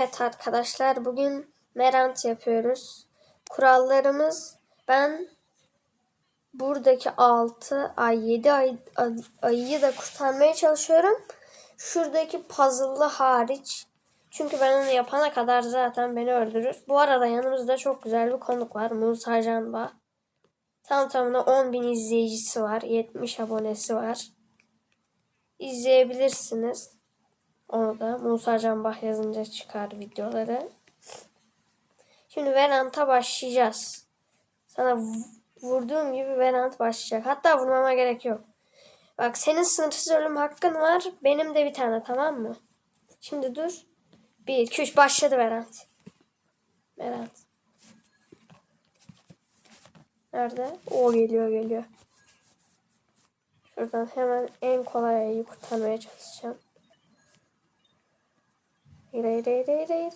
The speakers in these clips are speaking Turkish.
Evet arkadaşlar bugün Merant yapıyoruz. Kurallarımız ben buradaki 6 ay 7 ay, ayıyı da kurtarmaya çalışıyorum. Şuradaki puzzle'lı hariç. Çünkü ben onu yapana kadar zaten beni öldürür. Bu arada yanımızda çok güzel bir konuk var. Musa Canba. Tam tamına 10 bin izleyicisi var. 70 abonesi var. İzleyebilirsiniz. Onu da Musa Canbah yazınca çıkar videoları. Şimdi Venant'a başlayacağız. Sana vurduğum gibi Venant başlayacak. Hatta vurmama gerek yok. Bak senin sınırsız ölüm hakkın var. Benim de bir tane tamam mı? Şimdi dur. Bir, iki, üç başladı Venant. Venant. Nerede? O geliyor geliyor. Şuradan hemen en kolay ayıyı kurtarmaya çalışacağım. Hayır hayır hayır hayır hayır.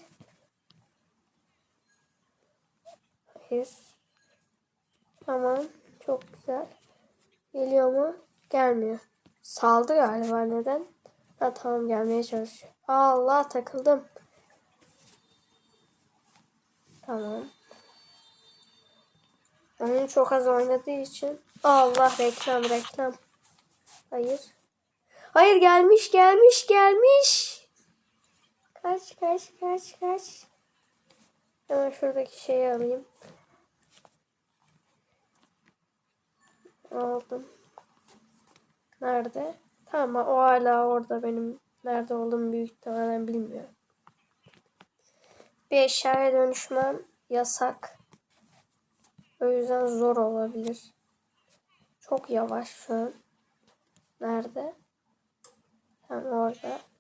Tamam. Çok güzel. Geliyor mu? Gelmiyor. Saldı galiba neden? Ha tamam gelmeye çalışıyor. Allah takıldım. Tamam. Oyun çok az oynadığı için. Allah reklam reklam. Hayır. Hayır gelmiş gelmiş gelmiş. Kaç kaç kaç kaç. Hemen şuradaki şeyi alayım. Aldım. Nerede? Tamam o hala orada benim nerede olduğumu büyük ihtimalle bilmiyor. Bir eşyaya dönüşmem yasak. O yüzden zor olabilir. Çok yavaş şu an. Nerede? Tam orada.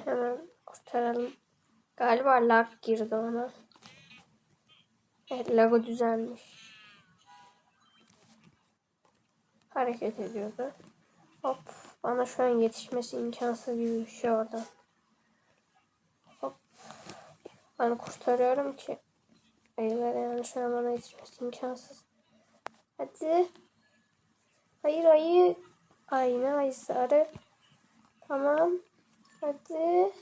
Hemen kurtaralım. Galiba lag girdi ona. Evet lagı düzelmiş. Hareket ediyordu. Hop. Bana şu an yetişmesi imkansız gibi bir şey orada. Hop. Ben kurtarıyorum ki. Hayır yani şu an bana yetişmesi imkansız. Hadi. Hayır ayı. Ay ne ayısı arı. Tamam. Hadi.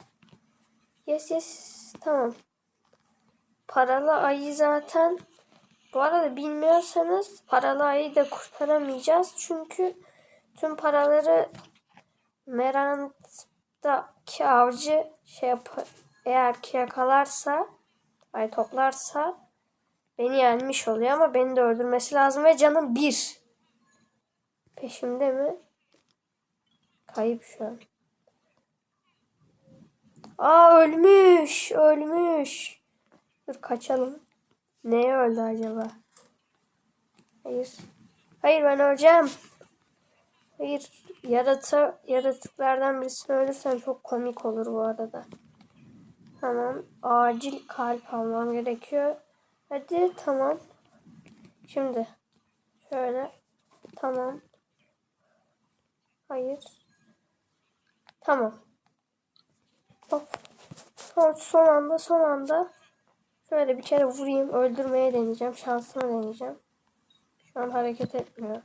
Yes yes. Tamam. Paralı ayı zaten. Bu arada bilmiyorsanız paralı ayı da kurtaramayacağız. Çünkü tüm paraları Merant'taki avcı şey yap eğer ki yakalarsa ay toplarsa beni yenmiş oluyor ama beni de öldürmesi lazım ve canım bir. Peşimde mi? Kayıp şu an. Aa ölmüş. Ölmüş. Dur kaçalım. Neye öldü acaba? Hayır. Hayır ben öleceğim. Hayır. Yaratı, yaratıklardan birisini ölürsem çok komik olur bu arada. Tamam. Acil kalp almam gerekiyor. Hadi tamam. Şimdi. Şöyle. Tamam. Hayır. Tamam. Hop. Son, son anda son anda şöyle bir kere vurayım. Öldürmeye deneyeceğim. Şansımı deneyeceğim. Şu an hareket etmiyor.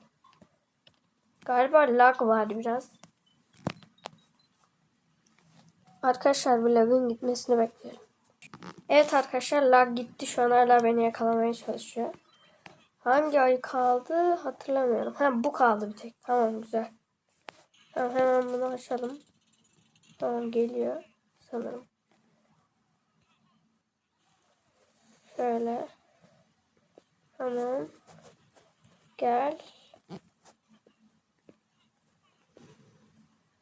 Galiba lag var biraz. Arkadaşlar bir lagın gitmesini bekliyorum. Evet arkadaşlar lag gitti. Şu an hala beni yakalamaya çalışıyor. Hangi ay kaldı hatırlamıyorum. Ha bu kaldı bir tek. Tamam güzel. Tamam hemen bunu açalım. Tamam geliyor sanırım. Şöyle. Hemen. Gel.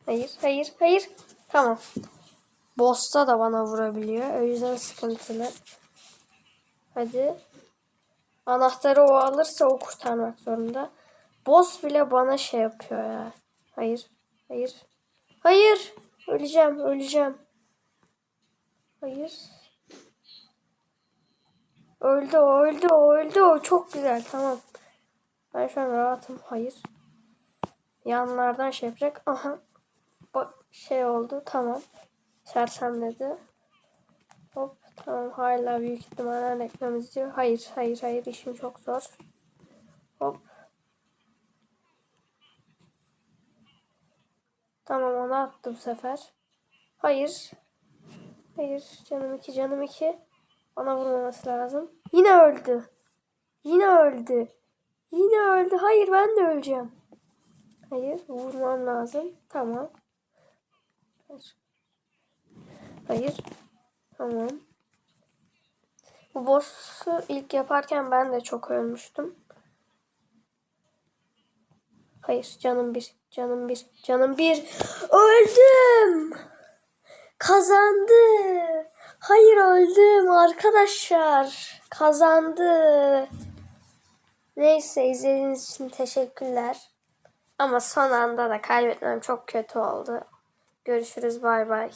Hayır, hayır, hayır. Tamam. Boss'ta da bana vurabiliyor. O yüzden sıkıntılı. Hadi. Anahtarı o alırsa o kurtarmak zorunda. Boss bile bana şey yapıyor ya. Hayır. Hayır. Hayır. Öleceğim. Öleceğim. Hayır. Öldü öldü öldü o. Çok güzel tamam. Ben şu an rahatım. Hayır. Yanlardan şey. Aha. Bak şey oldu. Tamam. Sersem dedi. Hop tamam hala büyük ihtimalle hani reklam izliyor. Hayır hayır hayır işim çok zor. Hop. Tamam onu attı bu sefer. Hayır. Hayır. Canım iki canım iki. Bana vurmaması lazım. Yine öldü. Yine öldü. Yine öldü. Hayır ben de öleceğim. Hayır vurmam lazım. Tamam. Hayır. Hayır. Tamam. Bu boss'u ilk yaparken ben de çok ölmüştüm. Hayır canım bir. Canım bir. Canım bir. Öldüm. Kazandı. Hayır öldüm arkadaşlar. Kazandı. Neyse izlediğiniz için teşekkürler. Ama son anda da kaybetmem çok kötü oldu. Görüşürüz bay bay.